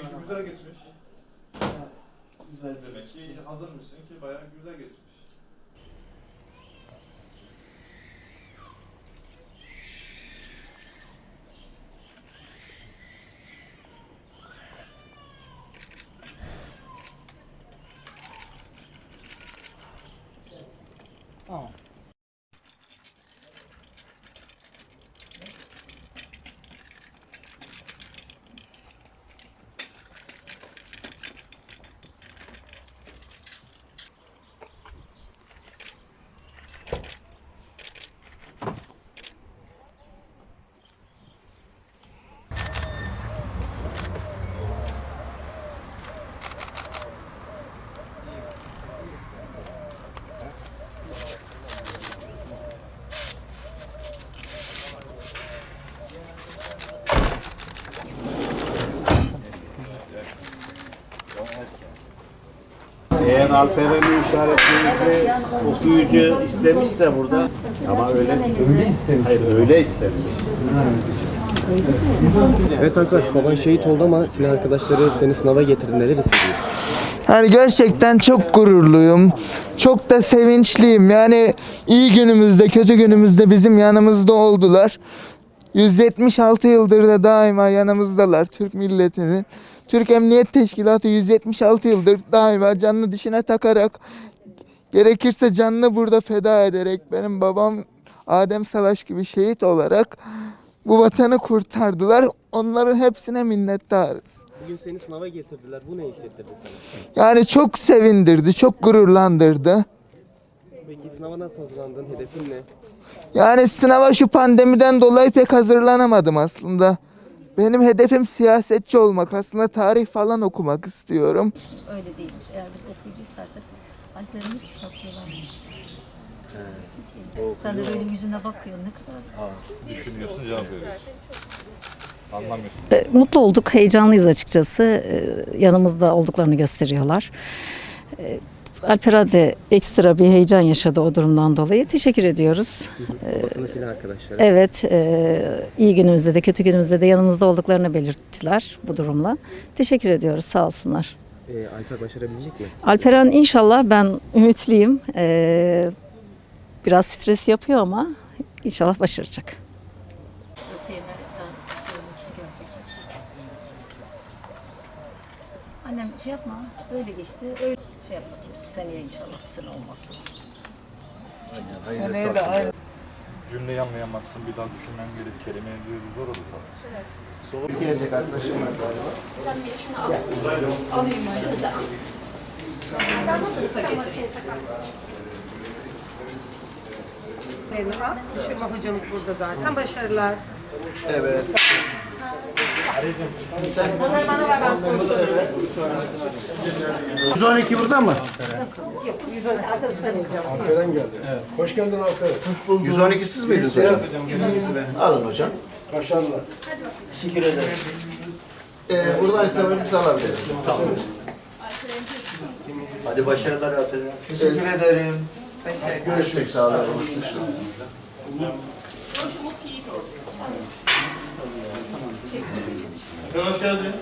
ki güzel geçmiş. Güzel. Demek ki hazırmışsın ki bayağı güzel geçmiş. Tamam. Eğer Alperen'i işaretleyince okuyucu istemişse burada ama öyle Öyle istemiş. hayır öyle istemiş. Evet Alper, baban şehit oldu ama silah arkadaşları seni sınava getirdi. Neler hissediyorsun? Yani gerçekten çok gururluyum. Çok da sevinçliyim. Yani iyi günümüzde, kötü günümüzde bizim yanımızda oldular. 176 yıldır da daima yanımızdalar Türk milletinin. Türk Emniyet Teşkilatı 176 yıldır daima canını dişine takarak gerekirse canını burada feda ederek benim babam Adem Savaş gibi şehit olarak bu vatanı kurtardılar. Onların hepsine minnettarız. Bugün seni sınava getirdiler. Bu ne hissettirdi sana? Yani çok sevindirdi, çok gururlandırdı. Peki sınava nasıl hazırlandın? Hedefin ne? Yani sınava şu pandemiden dolayı pek hazırlanamadım aslında. Benim hedefim siyasetçi olmak. Aslında tarih falan okumak istiyorum. Öyle değilmiş. Eğer biz okuyucu istersek olamıyormuş. Hiç iyi. Sen de böyle yüzüne bakıyorsun ne kadar. Düşünüyorsun cevap veriyorsun. Anlamıyorsun. E, Mutlu olduk, heyecanlıyız açıkçası. E, Yanımızda olduklarını gösteriyorlar. E, Alper'a de ekstra bir heyecan yaşadı o durumdan dolayı. Teşekkür ediyoruz. Babasının silah arkadaşları. Evet, e, iyi günümüzde de kötü günümüzde de yanımızda olduklarını belirttiler bu durumla. Teşekkür ediyoruz, sağ olsunlar. Ee, Alper başarabilecek mi? Alperen inşallah ben ümitliyim. Ee, biraz stres yapıyor ama inşallah başaracak. Annem şey yapma, böyle geçti, öyle şey yapmak Seneye inşallah bu sene olmasın. Seneye de aynı. Cümleyi anlayamazsın, bir daha düşünmen gerek, kelime zor olur tabii. Gelecek arkadaşım var galiba. Zeynoha. Düşürme hocamız burada zaten. Başarılar. Evet. 112 burada mı? Yok, 112 arkadaşına vereceğim. Hoş geldin Alper. 112 siz miydiniz hocam? Alın hocam. Başarılar. Teşekkür ederim. Ee, buradan haritamızı alabiliriz. Tamam. Hadi başarılar Alper'e. Teşekkür ederim. Görüşmek sağ olun. Hoş geldin.